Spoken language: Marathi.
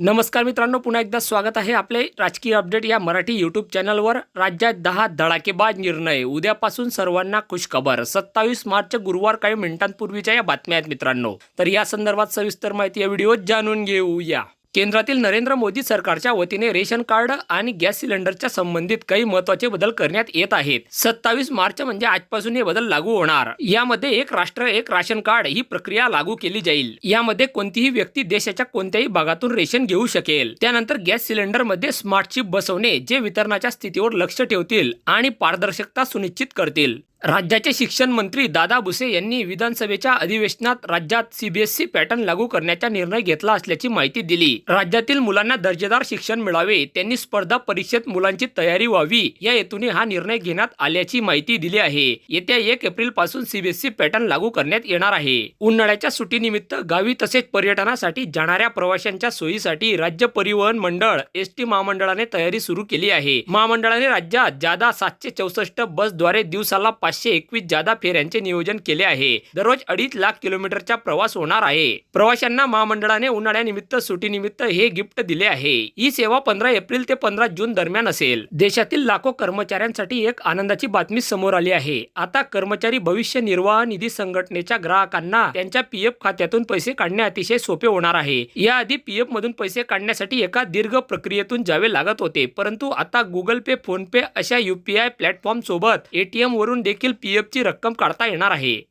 नमस्कार मित्रांनो पुन्हा एकदा स्वागत आहे आपले राजकीय अपडेट या मराठी यूट्यूब चॅनलवर राज्यात दहा धडाकेबाज निर्णय उद्यापासून सर्वांना खुशखबर. सत्तावीस मार्च गुरुवार काही मिनिटांपूर्वीच्या या बातम्या आहेत मित्रांनो. तर या संदर्भात सविस्तर माहिती या व्हिडिओत जाणून घेऊया. केंद्रातील नरेंद्र मोदी सरकारच्या वतीने रेशन कार्ड आणि गॅस सिलेंडरच्या संबंधित काही महत्त्वाचे बदल करण्यात येत आहेत. सत्तावीस मार्च म्हणजे आजपासून हे बदल लागू होणार. यामध्ये एक राष्ट्र एक राशन कार्ड ही प्रक्रिया लागू केली जाईल. यामध्ये कोणतीही व्यक्ती देशाच्या कोणत्याही भागातून रेशन घेऊ शकेल. त्यानंतर गॅस सिलेंडरमध्ये स्मार्ट चिप बसवणे जे वितरणाच्या स्थितीवर लक्ष ठेवतील आणि पारदर्शकता सुनिश्चित करतील. राज्याचे शिक्षण मंत्री दादा भुसे यांनी विधानसभेच्या अधिवेशनात राज्यात सीबीएसई पॅटर्न लागू करण्याचा निर्णय घेतला असल्याची माहिती दिली. राज्यातील मुलांना दर्जेदार शिक्षण मिळावे त्यांनी स्पर्धा परीक्षेत मुलांची तयारी व्हावी या हेतूने हा निर्णय घेण्यात आल्याची माहिती दिली आहे. येत्या एक एप्रिलपासून सीबीएसई पॅटर्न लागू करण्यात येणार आहे. उन्हाळ्याच्या सुट्टीनिमित्त गावी तसेच पर्यटनासाठी जाणाऱ्या प्रवाशांच्या सोयीसाठी राज्य परिवहन मंडळ एस टी महामंडळाने तयारी सुरू केली आहे. महामंडळाने राज्यात जादा सातशे चौसष्ट बसद्वारे दिवसाला पाचशे एकवीस जादा फेऱ्यांचे नियोजन केले आहे. दररोज अडीच लाख किलोमीटरचा प्रवास होणार आहे. प्रवाशांना महामंडळाने उन्हाळ्यानिमित्त सुटीनिमित्त हे गिफ्ट दिले आहे. ही सेवा पंधरा एप्रिल ते पंधरा जून दरम्यान असेल. देशातील लाखो कर्मचाऱ्यांसाठी एक आनंदाची बातमी समोर आली आहे. आता कर्मचारी भविष्य निर्वाह निधी संघटनेच्या ग्राहकांना त्यांच्या पीएफ खात्यातून पैसे काढणे अतिशय सोपे होणार आहे. याआधी पीएफ मधून पैसे काढण्यासाठी एका दीर्घ प्रक्रियेतून जावे लागत होते. परंतु आता गुगल पे फोन पे अशा युपीआय प्लॅटफॉर्म सोबत एटीएम वरून देखील देखील पीएफची रक्कम काढता येणार आहे.